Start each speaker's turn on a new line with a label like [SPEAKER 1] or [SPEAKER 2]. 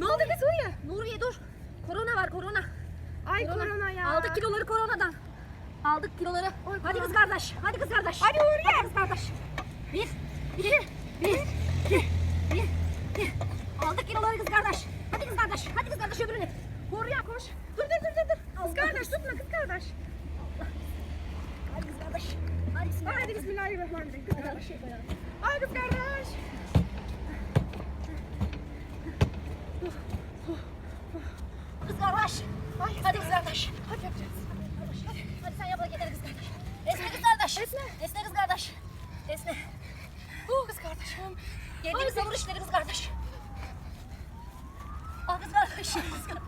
[SPEAKER 1] Ne oldu kız Huriye?
[SPEAKER 2] Nuriye dur. Korona var korona.
[SPEAKER 1] Ay korona, ya.
[SPEAKER 2] Aldık kiloları koronadan. Aldık kiloları.
[SPEAKER 1] Oy,
[SPEAKER 2] hadi
[SPEAKER 1] korona.
[SPEAKER 2] kız kardeş. Hadi kız kardeş.
[SPEAKER 1] Hadi Huriye.
[SPEAKER 2] Hadi kız kardeş. Bir, iki, bir, iki, bir, iki. Aldık kiloları kız kardeş. Hadi kız kardeş. Hadi kız kardeş öbürünü.
[SPEAKER 1] Huriye koş. Dur dur dur dur. dur. Kız kardeş tutma kız kardeş.
[SPEAKER 2] Hadi kız kardeş. Hadi kardeş.
[SPEAKER 1] Hadi bismillahirrahmanirrahim kız kardeş. Kız kardeş.
[SPEAKER 2] Hadi kız kardeş.
[SPEAKER 1] Hadi yapacağız.
[SPEAKER 2] Hadi, hadi sen yap da getir kız kardeş. Esne kız kardeş.
[SPEAKER 1] Esne.
[SPEAKER 2] Esne kız kardeş. Esne.
[SPEAKER 1] Oh kız kardeşim.
[SPEAKER 2] Yediğimiz savur işleri kız kardeş. Al kız kardeş. Al kız kardeş.